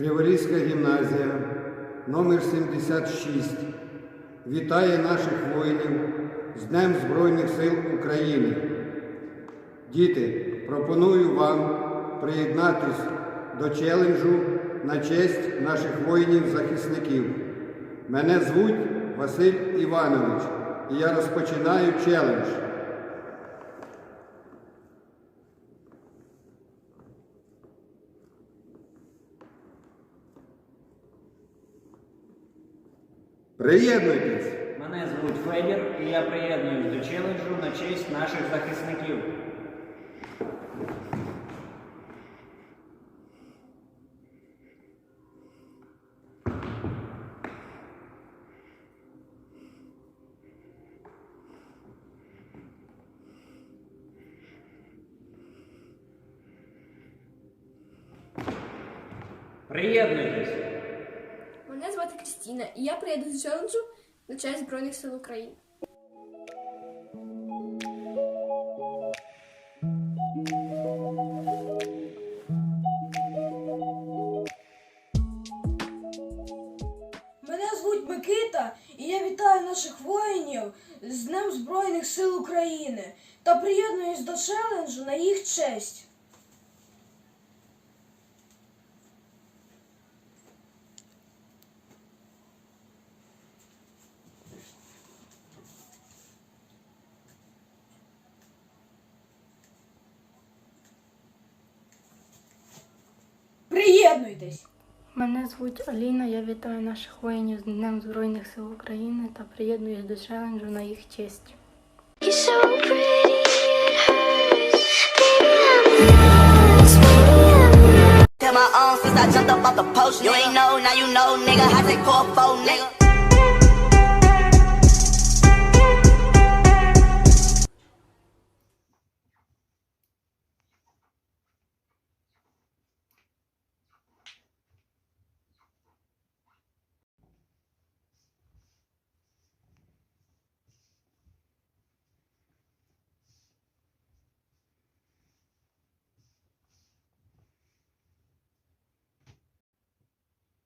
Криворізька гімназія номер 76 вітає наших воїнів з Днем Збройних сил України. Діти, пропоную вам приєднатись до челенджу на честь наших воїнів-захисників. Мене звуть Василь Іванович, і я розпочинаю челендж. Приєднуйтесь! Мене звуть Федір, і я приєднуюсь до челенджу на честь наших захисників. Приєднуйтесь! Крістіна, і я приїду з челенджу на честь Збройних сил України. Мене звуть Микита, і я вітаю наших воїнів з Днем Збройних сил України та приєднуюсь до челенджу на їх честь. Приєднуйтесь! Мене звуть Аліна, я вітаю наших воїнів з Днем Збройних сил України та приєднуюсь до челенджу на їх честь. Tell my own since I jumped up off the post. You ain't know, now you know, nigga. I four, four, nigga.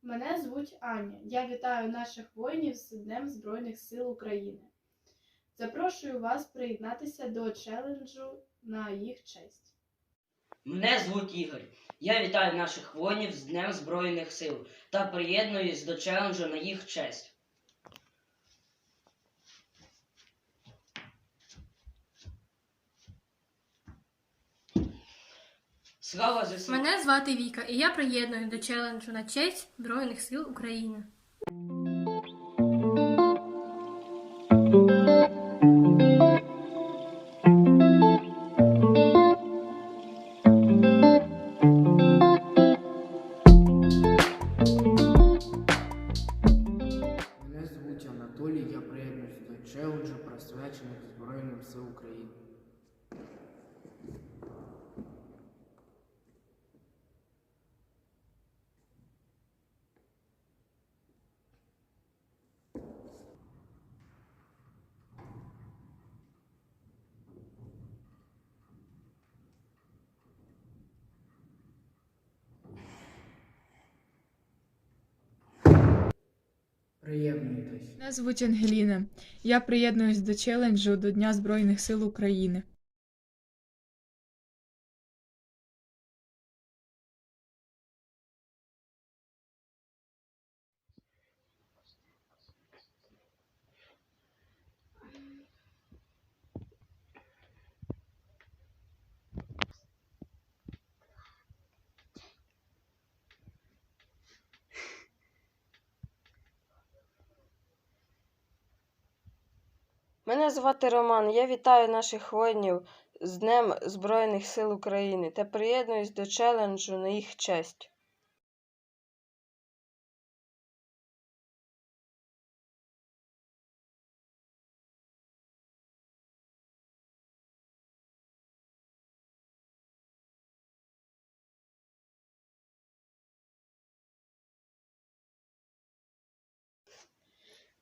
Мене звуть Аня. Я вітаю наших воїнів з Днем Збройних сил України. Запрошую вас приєднатися до челенджу на їх честь. Мене звуть Ігор. Я вітаю наших воїнів з Днем Збройних сил та приєднуюсь до челенджу на їх честь. Слава ЗСУ! Мене звати Віка, і я приєдную до челенджу на честь Збройних сил України. Приєднуйтесь. Мене звуть Ангеліна. Я приєднуюсь до челенджу до Дня Збройних сил України. Мене звати Роман. Я вітаю наших воїнів з Днем Збройних сил України та приєднуюсь до челенджу на їх честь.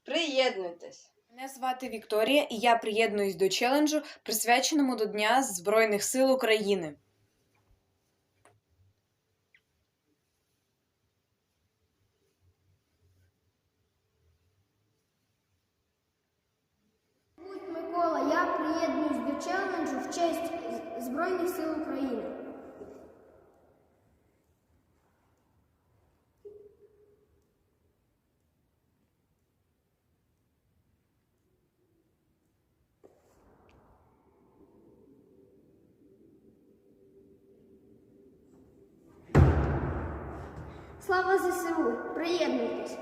Приєднуйтесь. Мене звати Вікторія, і я приєднуюсь до челенджу, присвяченому до Дня Збройних сил України. Микола, я приєднуюсь до челенджу в честь Збройних сил України. Слава ЗСУ! Приєднуйтесь!